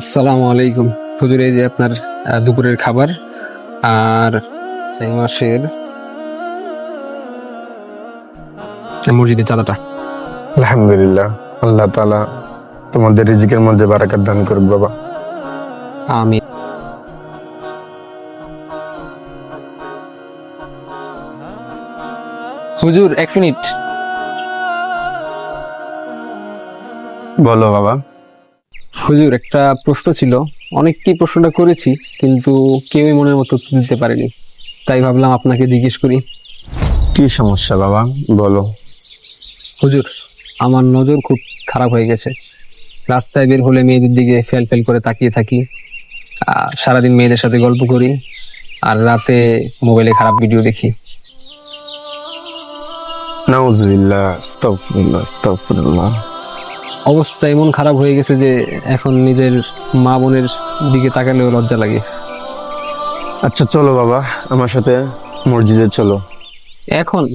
আসসালামু আলাইকুম। হুজুর এই যে আপনার দুপুরের খাবার আর সেই মাসের মসজিদের চাঁদাটা। আলহামদুলিল্লাহ। আল্লাহ তাআলা তোমাদের রিজিকের মধ্যে বারাকাত দান করুক বাবা। আমি হুজুর এক মিনিট। বলো বাবা। হুজুর একটা প্রশ্ন ছিল। অনেককেই প্রশ্নটা করেছি কিন্তু কেউই মনের মতো উত্তর দিতে পারেনি। তাই ভাবলাম আপনাকে জিজ্ঞেস করি। কি সমস্যা বাবা? বলো। হুজুর আমার নজর খুব খারাপ হয়ে গেছে। রাস্তায় বের হলে মেয়েদের দিকে ফেল ফেল করে তাকিয়ে থাকি। সারাদিন মেয়েদের সাথে গল্প করি আর রাতে মোবাইলে খারাপ ভিডিও দেখি। নাউজুবিল্লাহ আস্তাগফিরুল্লাহ আস্তাগফিরুল্লাহ। অবস্থা এমন খারাপ হয়ে গেছে যে এখন নিজের মা বোনের দিকে তাকালেও লজ্জা লাগে। আচ্ছা চলো বাবা আমার সাথে মসজিদে চলো। এখন